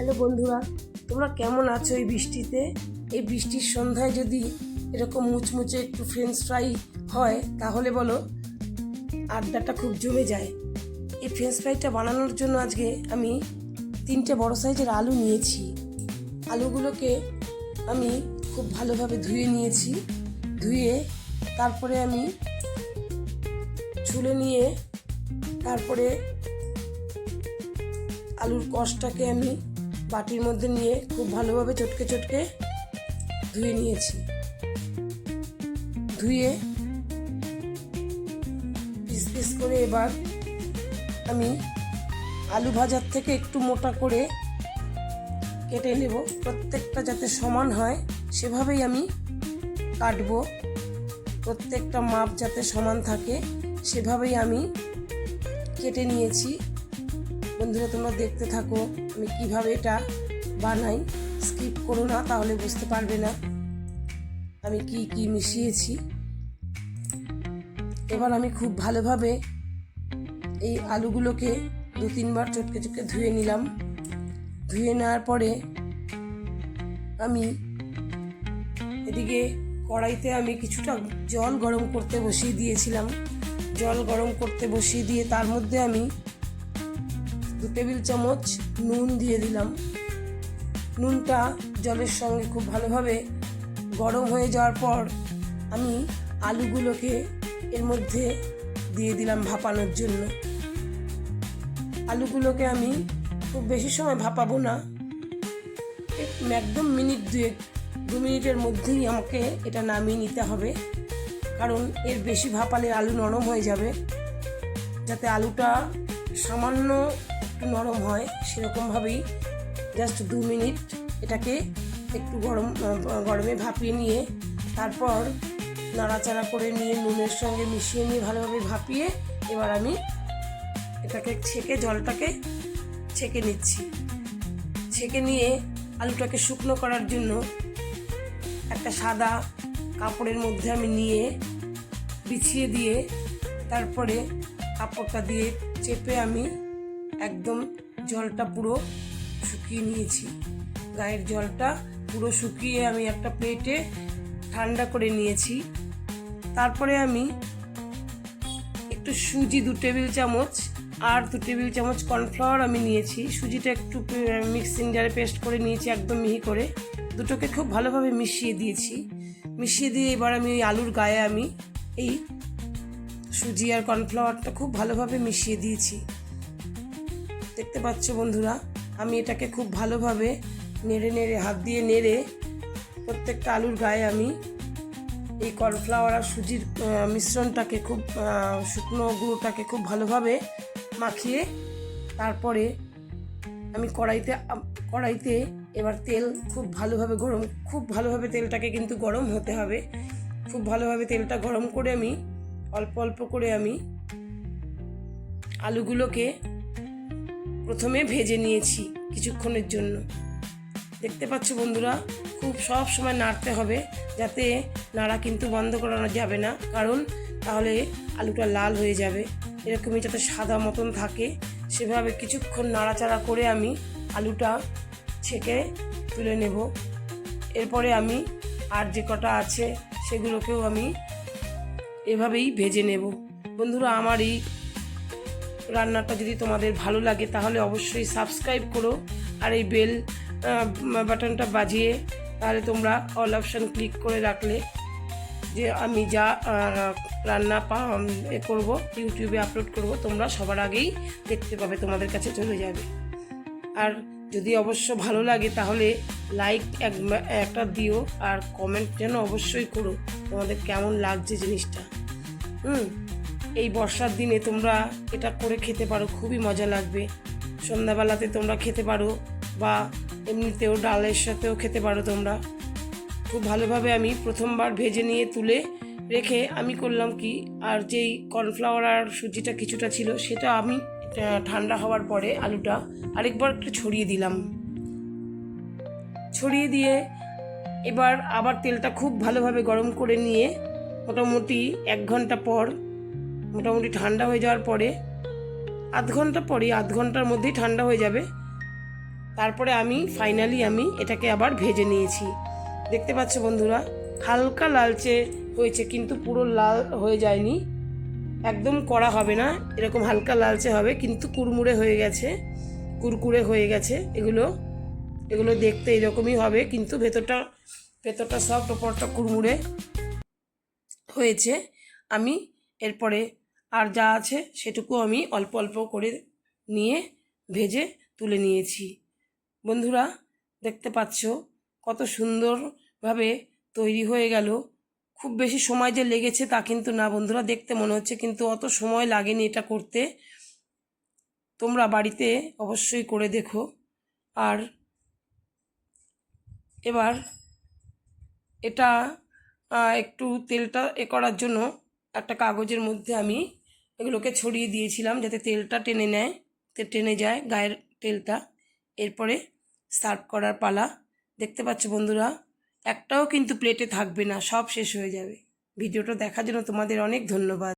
Hello বন্ধুরা, তোমরা কেমন আছো এই বৃষ্টিতে? এই বৃষ্টির সন্ধ্যায় যদি এরকম মুচমুচে একটু ফ্রেঞ্চ ফ্রাই হয়, তাহলে বলো, আড্ডাটা খুব জমে যায়। এই ফ্রেঞ্চ ফ্রাইটা বানানোর জন্য আজকে আমি তিনটে বড় সাইজের আলু নিয়েছি। আলুগুলোকে আমি খুব ভালোভাবে ধুয়ে নিয়েছি। ধুয়ে তারপরে আমি ছুলে নিয়ে তারপরে আলুর কষটাকে আমি বাটির মধ্যে নিয়ে খুব ভালোভাবে চটকে চটকে ধুয়ে নিয়েছি। ধুয়ে পিস পিস করে এবার আমি আলু ভাজার থেকে একটু মোটা করে কেটে নেব। প্রত্যেকটা যাতে সমান হয়, সেভাবেই আমি কাটবো। প্রত্যেকটা মাপ যাতে সমান থাকে, সেভাবেই আমি কেটে নিয়েছি। বন্ধুরা, তোমরা দেখতে থাকো আমি কীভাবে এটা বানাই। স্কিপ করো না, তাহলে বুঝতে পারবে না আমি কি কি মিশিয়েছি। এবার আমি খুব ভালোভাবে এই আলুগুলোকে দু, তিনবার চটকে চটকে ধুয়ে নিলাম। ধুয়ে নেওয়ার পরে আমি এদিকে কড়াইতে আমি কিছুটা জল গরম করতে বসিয়ে দিয়েছিলাম। জল গরম করতে বসিয়ে দিয়ে তার মধ্যে আমি দু টেবিল চামচ নুন দিয়ে দিলাম। নুনটা জলের সঙ্গে খুব ভালোভাবে গরম হয়ে যাওয়ার পর আমি আলুগুলোকে এর মধ্যে দিয়ে দিলাম ভাপানোর জন্য। আলুগুলোকে আমি খুব বেশি সময় ভাপাবো না। এক- একদম মিনিট দুয়েক, দু মিনিটের মধ্যেই আমাকে এটা নামিয়ে নিতে হবে। কারণ এর বেশি ভাপালে আলু নরম হয়ে যাবে। যাতে আলুটা সামান্য একটু নরম হয় সেরকমভাবেই জাস্ট দু মিনিট এটাকে একটু গরম গরমে ভাপিয়ে নিয়ে তারপর নাড়াচাড়া করে নিয়ে নুনের সঙ্গে মিশিয়ে নিয়ে ভালোভাবে ভাপিয়ে এবার আমি এটাকে ছেঁকে, জলটাকে ছেঁকে নিচ্ছি। ছেঁকে নিয়ে আলুটাকে শুকনো করার জন্য একটা সাদা কাপড়ের মধ্যে আমি নিয়ে বিছিয়ে দিয়ে তারপরে কাপড়টা দিয়ে চেপে আমি একদম জলটা পুরো শুকিয়ে নিয়েছি। গায়ের জলটা পুরো শুকিয়ে আমি একটা প্লেটে ঠান্ডা করে নিয়েছি। তারপরে আমি একটু সুজি দু টেবিল চামচ আর দু টেবিল চামচ কর্নফ্লাওয়ার আমি নিয়েছি। সুজিটা একটু মিক্সিং জারে পেস্ট করে নিয়েছি একদম মিহি করে। দুটোকে খুব ভালোভাবে মিশিয়ে দিয়েছি। মিশিয়ে দিয়ে এবার আমি ওই আলুর গায়ে আমি এই সুজি আর কর্নফ্লাওয়ারটা খুব ভালোভাবে মিশিয়ে দিয়েছি। দেখতে পাচ্ছ বন্ধুরা, আমি এটাকে খুব ভালোভাবে নেড়ে নেড়ে, হাত দিয়ে নেড়ে প্রত্যেকটা আলুর গায়ে আমি এই কর্নফ্লাওয়ার আর সুজির মিশ্রণটাকে খুব শুকনো গুঁড়োটাকে খুব ভালোভাবে মাখিয়ে তারপরে আমি কড়াইতে কড়াইতে এবার তেল খুব ভালোভাবে গরম, খুব ভালোভাবে তেলটাকে কিন্তু গরম হতে হবে। খুব ভালোভাবে তেলটা গরম করে আমি অল্প অল্প করে আমি আলুগুলোকে প্রথমে ভেজে নিয়েছি কিছুক্ষণের জন্য। দেখতে পাচ্ছ বন্ধুরা, খুব সব সময় নাড়তে হবে যাতে নাড়া কিন্তু বন্ধ করানো যাবে না, কারণ তাহলে আলুটা লাল হয়ে যাবে। এরকমই যাতে সাদা মতন থাকে, সেভাবে কিছুক্ষণ নাড়াচাড়া করে আমি আলুটা ছেঁকে তুলে নেব। এরপরে আমি আর যে কটা আছে সেগুলোকেও আমি এভাবেই ভেজে নেব। বন্ধুরা, আমার এই রান্নাটা যদি তোমাদের ভালো লাগে, তাহলে অবশ্যই সাবস্ক্রাইব করো আর এই বেল বাটনটা বাজিয়ে তাহলে তোমরা অল অপশান ক্লিক করে রাখলে যে আমি যা রান্না পা এ করব ইউটিউবে আপলোড করব, তোমরা সবার আগেই দেখতে পাবে, তোমাদের কাছে চলে যাবে। আর যদি অবশ্য ভালো লাগে, তাহলে লাইক এক, একটা দিও আর কমেন্ট যেন অবশ্যই করো, তোমাদের কেমন লাগছে জিনিসটা। হুম? এই বর্ষার দিনে তোমরা এটা করে খেতে পারো, খুবই মজা লাগবে। সন্ধ্যাবেলাতে তোমরা খেতে পারো বা এমনিতেও ডালের সাথেও খেতে পারো তোমরা। খুব ভালোভাবে আমি প্রথমবার ভেজে নিয়ে তুলে রেখে আমি করলাম কি, আর যেই কর্নফ্লাওয়ার আর সুজিটা কিছুটা ছিল, সেটা আমি ঠান্ডা হওয়ার পরে আলুটা আরেকবার একটু ছড়িয়ে দিলাম। ছড়িয়ে দিয়ে এবার আবার তেলটা খুব ভালোভাবে গরম করে নিয়ে মোটামুটি এক ঘণ্টা পর মোটামুটি ঠান্ডা হয়ে যাওয়ার পরে আধ ঘণ্টা পরে আধ ঘণ্টার মধ্যেই ঠান্ডা হয়ে যাবে। তারপরে আমি ফাইনালি আমি এটাকে আবার ভেজে নিয়েছি। দেখতে পাচ্ছ বন্ধুরা, হালকা লালচে হয়েছে, কিন্তু পুরো লাল হয়ে যায়নি। একদম কড়া হবে না, এরকম হালকা লালচে হবে, কিন্তু কুড়মুড়ে হয়ে গেছে, কুরকুরে হয়ে গেছে এগুলো। এগুলো দেখতে এরকমই হবে, কিন্তু ভেতরটা ভেতরটা সফট ওপরটা কুড়মুড়ে হয়েছে। আমি এরপরে আর যা আছে সেটুকু আমি অল্প অল্প করে নিয়ে ভেজে তুলে নিয়েছি। বন্ধুরা, দেখতে পাচ্ছ কত সুন্দরভাবে তৈরি হয়ে গেল। খুব বেশি সময় যে লেগেছে তা কিন্তু না বন্ধুরা, দেখতে মনে হচ্ছে কিন্তু অত সময় লাগেনি এটা করতে। তোমরা বাড়িতে অবশ্যই করে দেখো। আর এবার এটা একটু তেলটা এ করার জন্য একটা কাগজের মধ্যে আমি এগুলোকে ছড়িয়ে দিয়েছিলাম যাতে তেলটা টেনে নেয়, তে টেনে যায় গায়ের তেলটা। এরপরে সার্ভ করার পালা। দেখতে পাচ্ছ বন্ধুরা, একটাও কিন্তু প্লেটে থাকবে না, সব শেষ হয়ে যাবে। ভিডিওটা দেখার জন্য তোমাদের অনেক ধন্যবাদ।